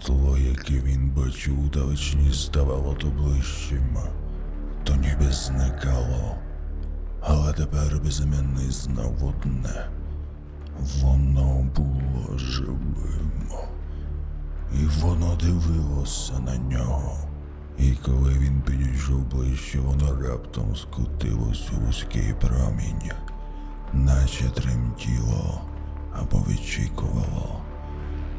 Світло, яке він бачив удалечні, ставало то ближчим, то ніби зникало. Але тепер безіменний знав одне. Воно було живим. І воно дивилося на нього. І коли він підійшов ближче, воно раптом скотилось у вузький промінь, наче тремтіло або відчікувало.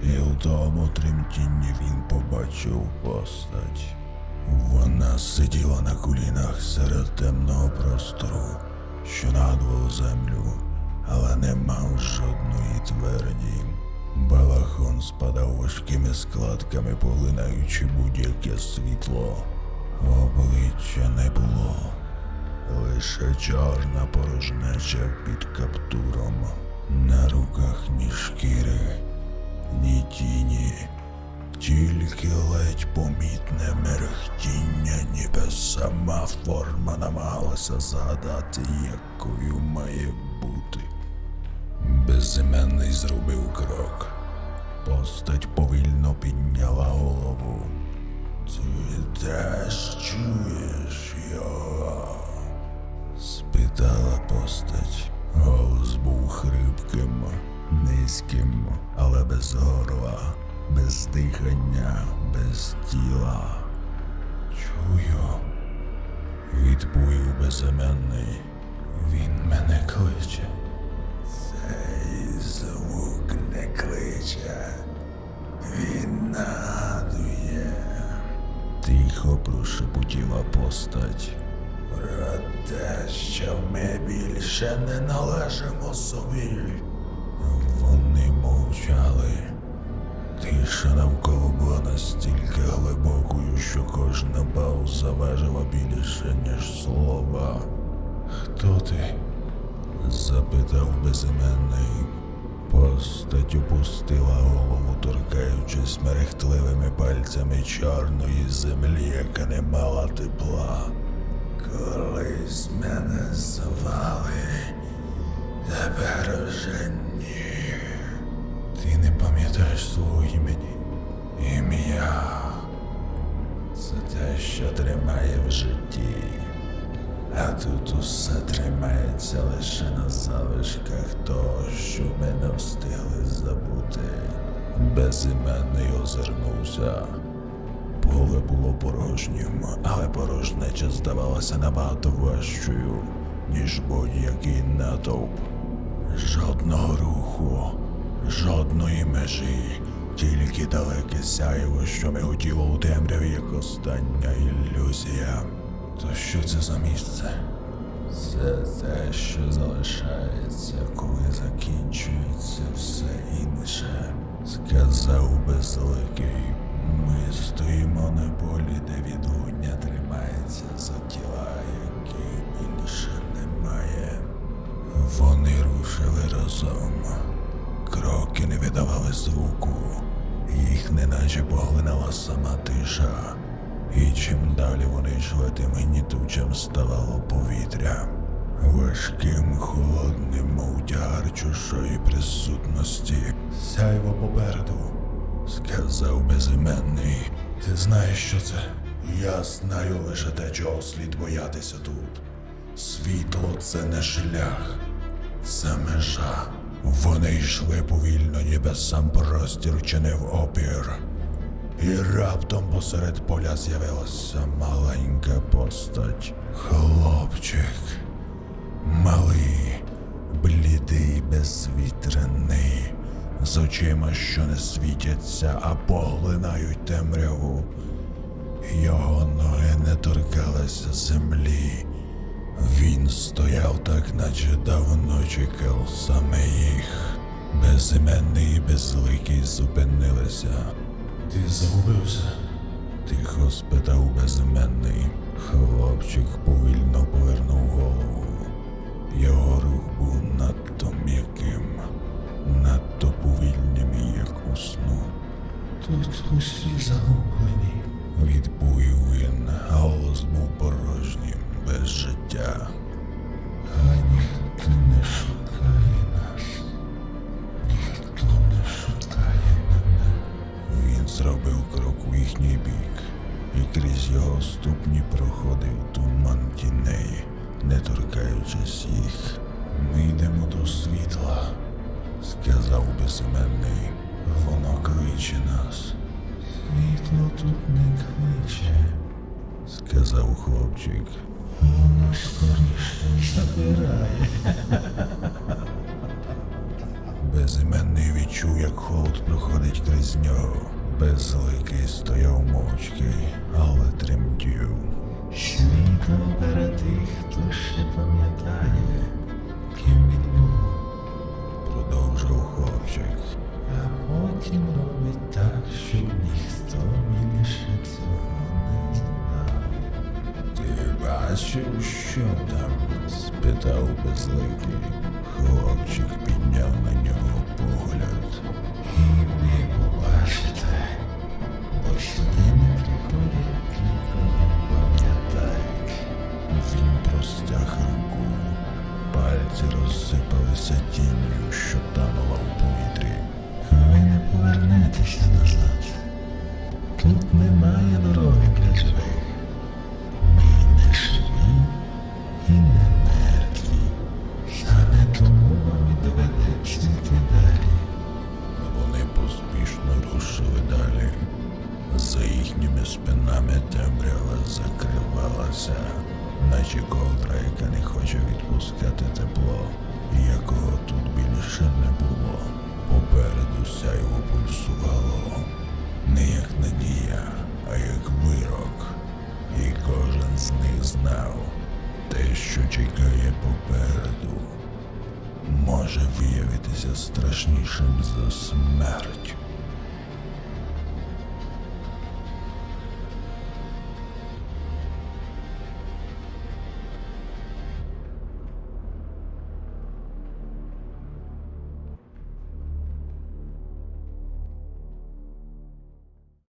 І у тому тремтінні він побачив постать. Вона сиділа на колінах серед темного простору, що нагадував землю, але не мав жодної тверді. Балахон спадав важкими складками, поглинаючи будь-яке світло. Обличчя не було, лише чорна порожнеча під каптуром. На руках ні шкіри, ні тіні, тільки ледь помітне мерехтіння, ніби сама форма намагалася згадати, якою має бути. Безіменний зробив крок. Постать повільно підняла голову. Ти теж чуєш його? Без дихання, без тіла. Чую, відповів безіменний. Він мене кличе. Цей звук не кличе. Він нагадує. Тихо прошепотіла постать. Про те, що ми більше не належимо собі. Вони мовчали. Тиша навколо була настільки глибокою, що кожна пауза важила більше, ніж слова. Хто ти? запитав безіменний. Постать опустила голову, торкаючись мерехтливими пальцями чорної землі, яка не мала тепла. Колись мене звали, тепер вже ні. Ти не пам'ятаєш свого те, що тримає в житті. А тут усе тримається лише на залишках того, що ми не встигли забути. Безіменний озирнувся. Поле було порожнім, але порожнеча здавалася набагато важчою, ніж будь-який натовп. Жодного руху, жодної межі, тільки далеке сяйво, що миготіло у темряві, як остання ілюзія. То що це за місце? Це те, що залишається, коли закінчується все інше, сказав безликий. Ми стоїмо на полі, де відлуння тримається за тіла, яких більше немає. Вони рушили разом. Кроки не видавали звуку, їх неначе поглинала сама тиша. І чим далі вони йшли, тим гнітучим ставало повітря. Важким, холодним, мов тягар чужої присутності. Сяйво попереду, сказав безіменний. Ти знаєш, що це? Я знаю лише те, чого слід боятися тут. Світло це не шлях, це межа. Вони йшли повільно, ніби сам простір чинив опір. І раптом посеред поля з'явилася маленька постать. Хлопчик. Малий, блідий, безвітряний, з очима, що не світяться, а поглинають темряву. Його ноги не торкалися землі. Він стояв так, наче давно чекав саме їх. Безіменний і безликий зупинилися. Ти загубився? Тихо спитав безіменний. Хлопчик повільно повернув голову. Його рух був надто м'яким, надто повільним, як у сну. Тут усі загублені, зробив крок у їхній бік, і крізь його ступні проходив туман тіней, не торкаючись їх. Ми йдемо до світла, сказав безіменний. Воно кличе нас. Світло тут не кличе, сказав хлопчик. Воно скоріше забирає. Безіменний відчув, як холод проходить крізь нього. Безликий стояв мовчки, але тремтів. Світло бере тих, хто ще пам'ятає, ким він був, продовжив хлопчик. А потім робить так, щоб ніхто більше цього не знав. Ти бачив, що там? спитав безликий. Пальці розсипалися тінню, що танула в повітрі. Ви не повернетеся назад. Тут немає дороги для живих. Ми не живі і не мертві. Саме тому вам і доведеться йти далі. Вони поспішно рушили далі. За їхніми спинами темрява закривалася, наче ковдра, яка не хоче відпускати тепло, якого тут більше не було. Попереду сяйво пульсувало, не як надія, а як вирок. І кожен з них знав, те, що чекає попереду, може виявитися страшнішим за смерть.